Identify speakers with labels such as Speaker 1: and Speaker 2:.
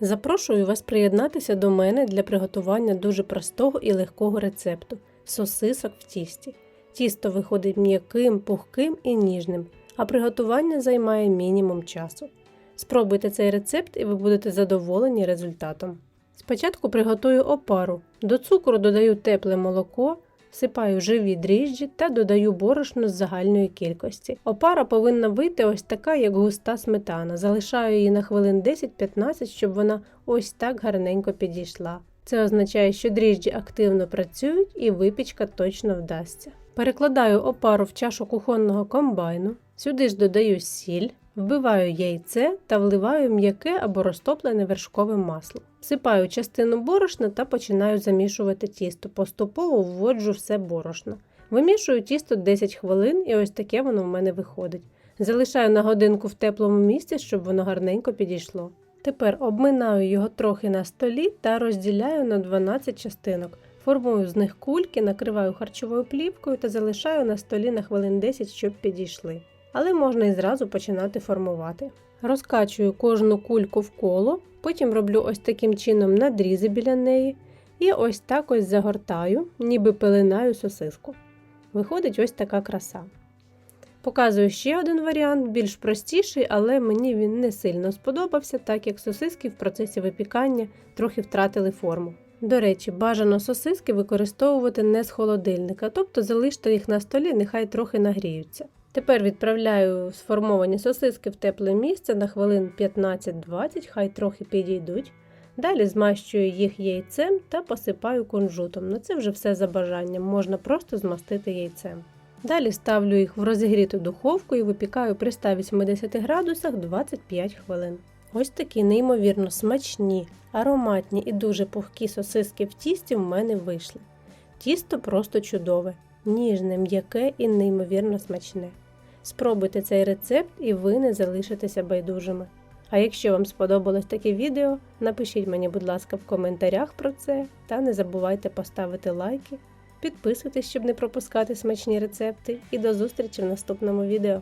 Speaker 1: Запрошую вас приєднатися до мене для приготування дуже простого і легкого рецепту сосисок в тісті. Тісто виходить м'яким, пухким і ніжним, а приготування займає мінімум часу. Спробуйте цей рецепт і ви будете задоволені результатом. Спочатку приготую опару. До цукру додаю тепле молоко, всипаю живі дріжджі та додаю борошно з загальної кількості. Опара повинна вийти ось така, як густа сметана. Залишаю її на хвилин 10-15, щоб вона ось так гарненько підійшла. Це означає, що дріжджі активно працюють і випічка точно вдасться. Перекладаю опару в чашу кухонного комбайну, сюди ж додаю сіль, вбиваю яйце та вливаю м'яке або розтоплене вершкове масло. Всипаю частину борошна та починаю замішувати тісто. Поступово вводжу все борошно. Вимішую тісто 10 хвилин і ось таке воно в мене виходить. Залишаю на годинку в теплому місці, щоб воно гарненько підійшло. Тепер обминаю його трохи на столі та розділяю на 12 частинок. Формую з них кульки, накриваю харчовою плівкою та залишаю на столі на хвилин 10, щоб підійшли. Але можна і зразу починати формувати. Розкачую кожну кульку в коло, потім роблю ось таким чином надрізи біля неї і ось так ось загортаю, ніби пеленаю сосиску. Виходить ось така краса. Показую ще один варіант, більш простіший, але мені він не сильно сподобався, так як сосиски в процесі випікання трохи втратили форму. До речі, бажано сосиски використовувати не з холодильника, тобто залиште їх на столі, нехай трохи нагріються. Тепер відправляю сформовані сосиски в тепле місце на хвилин 15-20, хай трохи підійдуть. Далі змащую їх яйцем та посипаю кунжутом. На це вже все за бажанням, можна просто змастити яйцем. Далі ставлю їх в розігріту духовку і випікаю при 180 градусах 25 хвилин. Ось такі неймовірно смачні, ароматні і дуже пухкі сосиски в тісті в мене вийшли. Тісто просто чудове, ніжне, м'яке і неймовірно смачне. Спробуйте цей рецепт і ви не залишитеся байдужими. А якщо вам сподобалось таке відео, напишіть мені, будь ласка, в коментарях про це та не забувайте поставити лайки, підписуйтесь, щоб не пропускати смачні рецепти, і до зустрічі в наступному відео.